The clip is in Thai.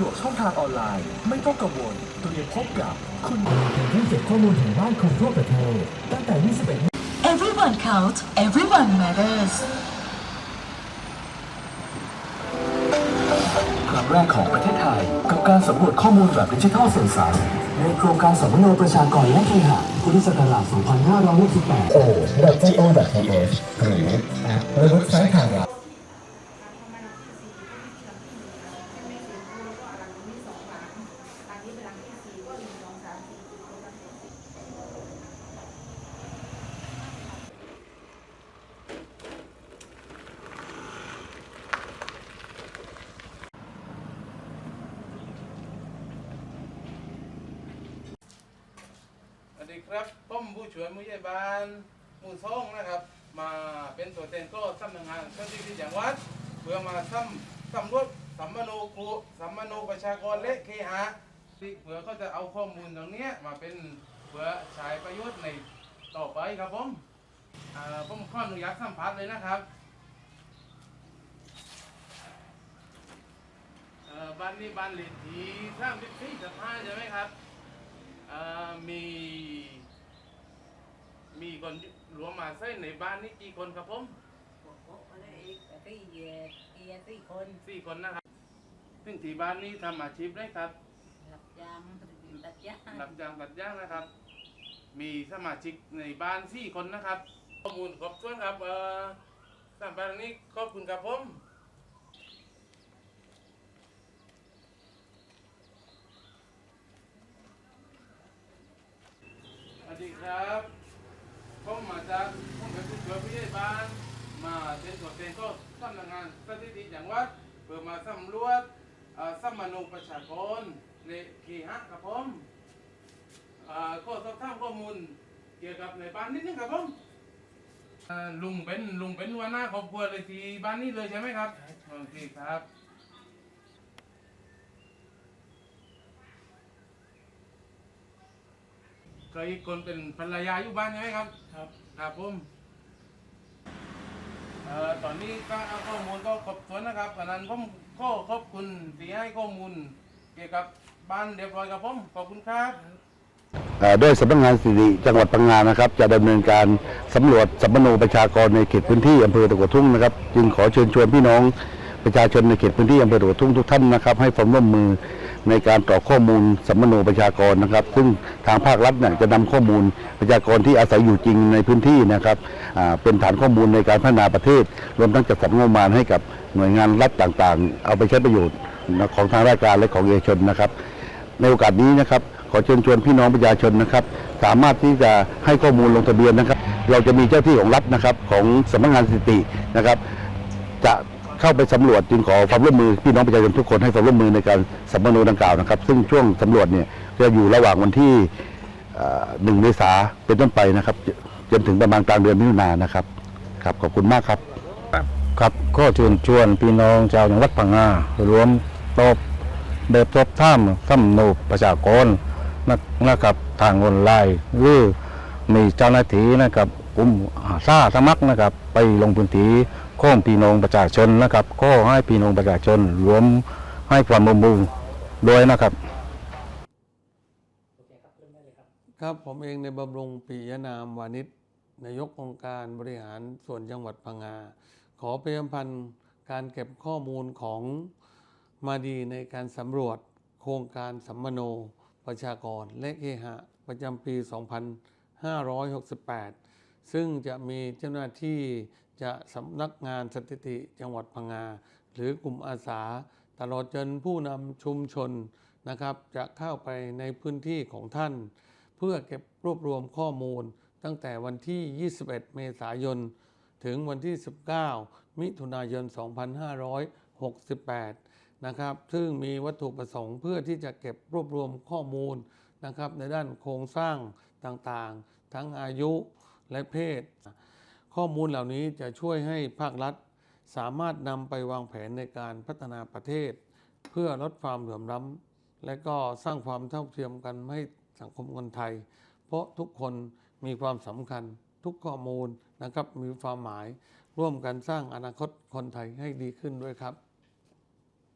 ดวกช่องทางออนไลน์ ไม่ต้องกังวลเตรียมพบกับคุณที่เก็บข้อมูลถึงบ้านคุณทั่วประเทศตั้งแต่ 21 Everyone counts, everyone matters. ครั้งแรกของประเทศไทย กับการสำรวจข้อมูลแบบดิจิทัลสื่อสารในโครงการสมโนประชากรและเคหะพุทธศักราช2568 o.go.th หรือแอปหรือเว็บไซต์ทางเรา ครับผมผู้ช่วยผู้ใหญ่บ้านหมู่ซ่องนะครับ มาเป็นตัวแทนก็สำนักงานเจ้าหน้าที่จังหวัดเพื่อมาซ้ำสำรวจสัมมโนครูสัมมโนประชากรและเคหะที่เพื่อเขาจะเอาข้อมูลตรงนี้มาเป็นเพื่อใช้ประโยชน์ในต่อไปครับผมอ่าผมขออนุญาตสัมภาษณ์เลยนะครับเอ่อบ้านนี้บ้านเลขที่สามสิบสี่สิบห้าใช่ไหมครับ มีมีคนรวมมาเส้นในบ้านนี่กี่คนครับผมสี่เกียร์เกียร์สี่คนสี่คนนะครับซึ่งที่บ้านนี้ทำอาชีพได้ครับรับจ้างตัดหญ้ารับจ้างตัดหญ้านะครับ มีสมาชิกในบ้านสี่คนนะครับ ข้อมูลครบถ้วนครับเอ่อสามบ้านนี้ขอบคุณครับผมสวัสดีครับ ผมมา จากผมเป็นผู้ช่วยผู้ใหญ่บ้าน มาเป็นตัวแทนก็สำนักงานสถิติจังหวัดเพื่อมาสำรวจเอ่อสมนุประชากรในขีฮะครับผมเอ่อก็สอบถามข้อมูลเกี่ยวกับในบ้านนิดนึงครับผมลุงเป็นลุงเป็นหัวหน้าครอบครัวเลยที่บ้านนี้เลยใช่ไหมครับโอเคครับ เคยคนเป็นภรรยาอยู่บ้านใช่ไหมครับ ครับ ครับผมเอ่อตอนนี้ก็เอาข้อมูลก็ครบถ้วนนะครับขณะนั้นผมขอขอบคุณที่ให้ข้อมูลเกี่ยวกับบ้านเรียบร้อยครับผมขอบคุณครับ เอ่อด้วยสำนักงานสถิติจังหวัดพังงานะครับ จะดำเนินการสำรวจสัมมโนประชากรในเขตพื้นที่อำเภอตะกัวทุ่งนะครับ จึงขอเชิญชวนพี่น้องประชาชนในเขตพื้นที่อำเภอตะกัวทุ่งทุกท่านนะครับ ให้ความร่วมมือ ในการต่อข้อมูลสัมมโนประชากรนะครับ ซึ่งทางภาครัฐเนี่ยจะนำข้อมูลประชากรที่อาศัยอยู่จริงในพื้นที่นะครับเป็นฐานข้อมูลในการพัฒนาประเทศ รวมทั้งจัดสรรงบประมาณให้กับหน่วยงานรัฐต่างๆ เอาไปใช้ประโยชน์ของทางราชการและของเอกชนนะครับ ในโอกาสนี้นะครับขอเชิญชวนพี่น้องประชาชนนะครับ สามารถที่จะให้ข้อมูลลงทะเบียนนะครับ เราจะมีเจ้าที่ของรัฐนะครับของสำนักงานสถิตินะครับ จะ เข้าไปสำรวจจึงขอความร่วมมือพี่น้องประชาชนทุกคนให้ความร่วมมือในการสัมมโนดังกล่าวนะครับ ซึ่งช่วงสำรวจเนี่ยจะอยู่ระหว่างวันที่หนึ่งเมษาเป็นต้นไปนะครับ จนถึงประมาณกลางเดือนมิถุนายนนะครับครับขอบคุณมากครับครับก็เชิญชวนพี่น้องชาวจังหวัดพังงารวมตอบแบบสอบถามสำนุประชากรนะนะครับทางออนไลน์หรือมีเจ้าหน้าที่นะครับกลุ่มอาสาสมัครนะครับ ไปลงพื้นที่ ข้องพี่น้องประชาชนนะครับก็ให้พี่น้องประชาชนรวมให้ความร่วมมือด้วยนะครับ ครับผมเองในบำรุงปิยนามวานิชนายกองค์การบริหารส่วนจังหวัดพังงาขอประชาสัมพันธ์การเก็บข้อมูลของมาดีในการสำรวจโครงการสัมมโน ประชากร และเคหะ ประจำปี 2568 ซึ่งจะมีเจ้าหน้าที่จะสำนักงานสถิติจังหวัดพังงา หรือกลุ่มอาสา ตลอดจนผู้นำชุมชนนะครับ จะเข้าไปในพื้นที่ของท่าน เพื่อเก็บรวบรวมข้อมูล ตั้งแต่วันที่ 21 เมษายน ถึงวันที่ 19 มิถุนายน 2568 นะครับ ซึ่งมีวัตถุประสงค์เพื่อที่จะเก็บรวบรวมข้อมูลนะครับในด้านโครงสร้างต่างๆ ทั้งอายุ และเพศ ข้อมูลเหล่านี้จะช่วยให้ภาครัฐ สามารถนำไปวางแผนในการพัฒนาประเทศ เพื่อลดความเหลื่อมล้ำและก็สร้างความเท่าเทียมกันให้สังคมคนไทย เพราะทุกคนมีความสำคัญทุกข้อมูลนะครับมีความหมาย ร่วมกันสร้างอนาคตคนไทยให้ดีขึ้นด้วยครับ